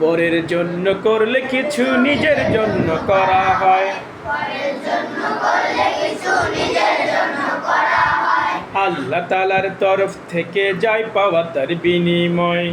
পরের জন্য করলে কিছু নিজের জন্য করা হয়। আল্লাহ তালার তরফ থেকে যাই পাওয়া তার বিনিময়।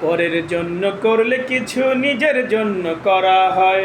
পরের জন্য করলে কিছু নিজের জন্য করা হয়।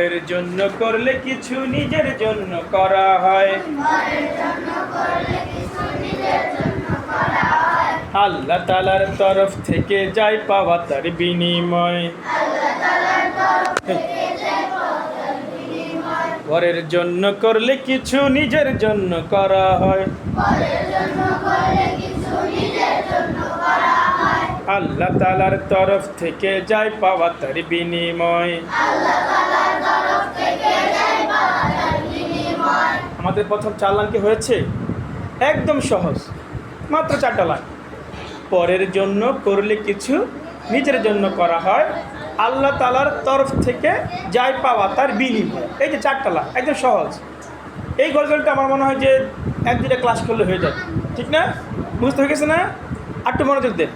পরের জন্য করলে কিছু নিজের জন্য করা হয়। আল্লাহ তালার তরফ থেকে যায় পাওয়া তার বিনিময়। ঘরের জন্য করলে কিছু নিজের জন্য করা হয়। আল্লাহ তালার তরফ থেকে যায় পাওয়া তার বিনিময়। আমাদের প্রথম চার লাইন কি হয়েছে? একদম সহজ, মাত্র চারটা লাইন। পরের জন্য করলে কিছু নিজের জন্য করা হয়। আল্লাহ তালার তরফ থেকে যাই পাওয়া তার বিনিময়। এই যে চারটা লাইন, একদম সহজ। এই গজলটা আমার মনে হয় যে এক দুটা ক্লাস করলে হয়ে যাবে। ঠিক না? বুঝতে হয়ে গেছে না? আটটু মনোযোগ দে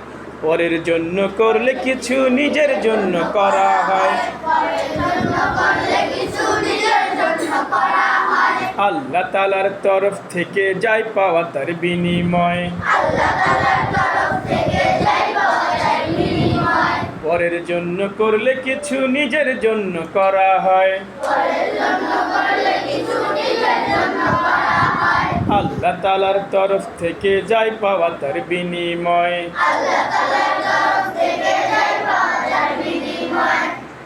পরের জন্য করলে কিছু নিজের জন্য করা হয়। আল্লাহ তালার তরফ থেকে যাই পাওয়া তার বিনিময়। পরের জন্য করলে কিছু নিজের জন্য করা হয়। আল্লাহ তালার তরফ থেকে যাই পাওয়া তার বিনিময়।